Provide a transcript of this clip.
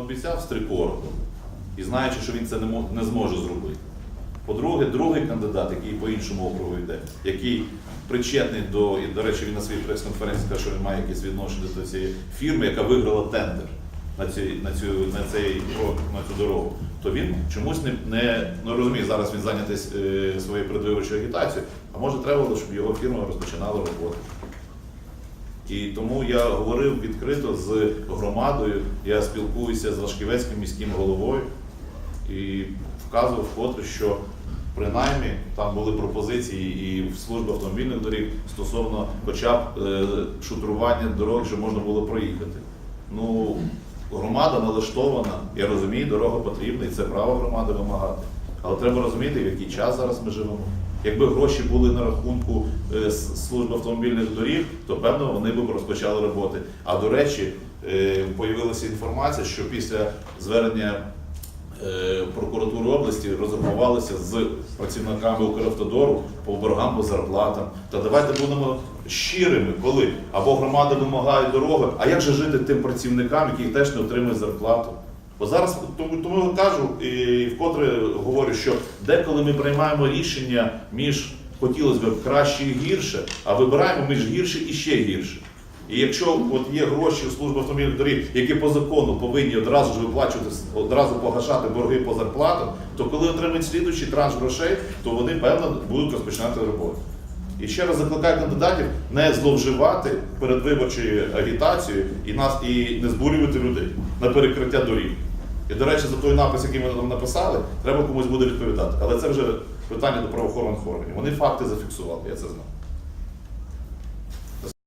обіцяв з і знаючи, що він це не, мо- не зможе зробити. По-друге, другий кандидат, який по іншому округу йде, який причетний до, і, до речі, він на своїй прес-конференції сказав, що він має якесь відношення до цієї фірми, яка виграла тендер на, ці, на, цю, на, цей, на цю дорогу, то він чомусь не, не ну, розумію, зараз він зайнятий е, своєю передвиборчою агітацією, а може треба було, щоб його фірма розпочинала роботу. І тому я говорив відкрито з громадою, я спілкуюся з Вашківецьким міським головою і вказував вкотре, що принаймні там були пропозиції і в службі автомобільних доріг стосовно хоча б е, шутрування дорог, щоб можна було проїхати. Ну, громада налаштована, я розумію, дорога потрібна, і це право громади вимагати. Але треба розуміти, в який час зараз ми живемо. Якби гроші були на рахунку е, служби автомобільних доріг, то певно вони б розпочали роботи. А до речі, е, появилася інформація, що після звернення е, прокуратури області розрахувалися з працівниками Укравтодору по боргам по зарплатам. Та давайте будемо щирими, коли або громада вимагає дороги, а як же жити тим працівникам, які теж не отримують зарплату? Бо зараз тому, тому кажу і вкотре говорю, що деколи ми приймаємо рішення між хотілося б краще і гірше, а вибираємо між гірше і ще гірше. І якщо от є гроші у служби автомобільних доріг, які по закону повинні одразу ж виплачувати, одразу погашати борги по зарплатам, то коли отримають слідуючий транш грошей, то вони певно будуть розпочинати роботу. І ще раз закликаю кандидатів не зловживати передвиборчою агітацією і нас і не збурювати людей на перекриття доріг. І, до речі, за той напис, який ми там написали, треба комусь буде відповідати. Але це вже питання до правоохоронних органів. Вони факти зафіксували, я це знаю.